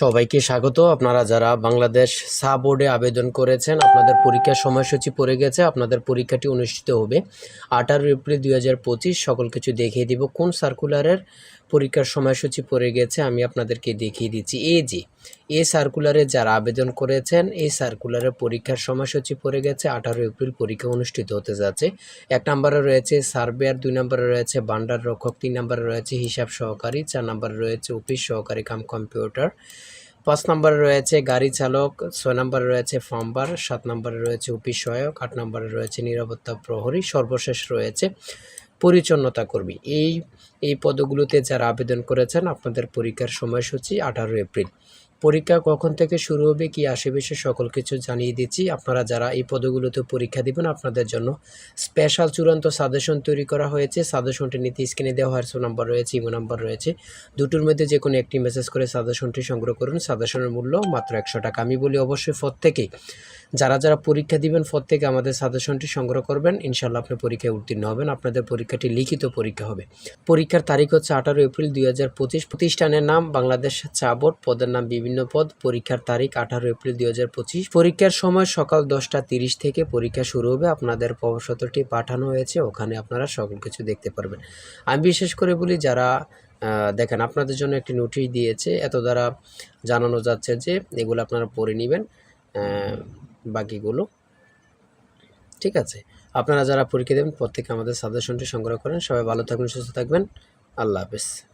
সবাইকে স্বাগত। আপনারা যারা বাংলাদেশ সা বোর্ডে আবেদন করেছেন, আপনাদের পরীক্ষার সময়সূচি পড়ে গেছে, আপনাদের পরীক্ষাটি অনুষ্ঠিত হবে আঠারো এপ্রিল দুই হাজার পঁচিশ। সকল কিছু দেখিয়ে দিব। কোন সার্কুলারের পরীক্ষার সময়সূচি পড়ে গেছে, আমি আপনাদেরকে দেখিয়ে দিচ্ছি। এই যে এই সার্কুলারে যারা আবেদন করেছেন, এই সার্কুলারের পরীক্ষার সময়সূচি পড়ে গেছে আঠারো এপ্রিল পরীক্ষা অনুষ্ঠিত হতে যাচ্ছে। এক নম্বরে রয়েছে সার্ভেয়ার, দুই নম্বরে রয়েছে বান্ডার রক্ষক, তিন নম্বরে রয়েছে হিসাব সহকারী, চার নম্বরে রয়েছে অফিস সহকারী কাম কম্পিউটার। পাঁচ নম্বরে রয়েছে গাড়ি চালক, ছয় নম্বরে রয়েছে ফার্মার সাত নম্বরে রয়েছে অফিস সহায়ক, আট নম্বরে রয়েছে নিরাপত্তা প্রহরী, সর্বশেষ রয়েছে পরিচ্ছন্নতা কর্মী। এই এই পদগুলোতে যারা আবেদন করেছেন, আপনাদের পরীক্ষার সময়সূচি আঠারো এপ্রিল। পরীক্ষা কখন থেকে শুরু হবে, কি সে সকল কিছু জানিয়ে দিচ্ছি। আপনারা যারা এই পদগুলোতে পরীক্ষা দিবেন, আপনাদের জন্য স্পেশাল চূড়ান্ত সাজেশন তৈরি করা হয়েছে। সাজেশনটি নিতে স্ক্রিনে দেওয়া হোয়াটসঅ্যাপ নাম্বার রয়েছে ইমো নাম্বার রয়েছে। দুটোর মধ্যে যে কোনো একটি মেসেজ করে সাজেশনটি সংগ্রহ করুন। সাজেশনের মূল্য মাত্র একশো টাকা। আমি বলি অবশ্যই ফর থেকেই যারা যারা পরীক্ষা দিবেন ফর থেকে আমাদের সাজেশনটি সংগ্রহ করবেন ইনশাল্লাহ আপনি পরীক্ষায় উত্তীর্ণ হবেন, আপনাদের পরীক্ষাটি লিখিত পরীক্ষা হবে। পরীক্ষার তারিখ হচ্ছে আঠারো এপ্রিল দুই হাজার পঁচিশ। প্রতিষ্ঠানের নাম বাংলাদেশ চা বোর্ড, পদের নাম বিভিন্ন পদ পরীক্ষার তারিখ আঠারো এপ্রিল দুই হাজার পঁচিশ। পরীক্ষার সময় সকাল দশটা তিরিশ থেকে পরীক্ষা শুরু হবে। আপনাদের প্রবেশপত্রটি পাঠানো হয়েছে। ওখানে আপনারা সকল কিছু দেখতে পারবেন। আমি বিশেষ করে বলি, যারা দেখেন, আপনাদের জন্য একটি নোটিশ দিয়েছে। এত দ্বারা জানানো যাচ্ছে যে এগুলো আপনারা পড়ে নেবেন বাকিগুলো। ঠিক আছে? আপনারা যারা পরীক্ষা দেবেন, প্রত্যেকে আমাদের সাজেশনটি সংগ্রহ করেন। সবাই ভালো থাকবেন, সুস্থ থাকবেন। আল্লাহ হাফেজ।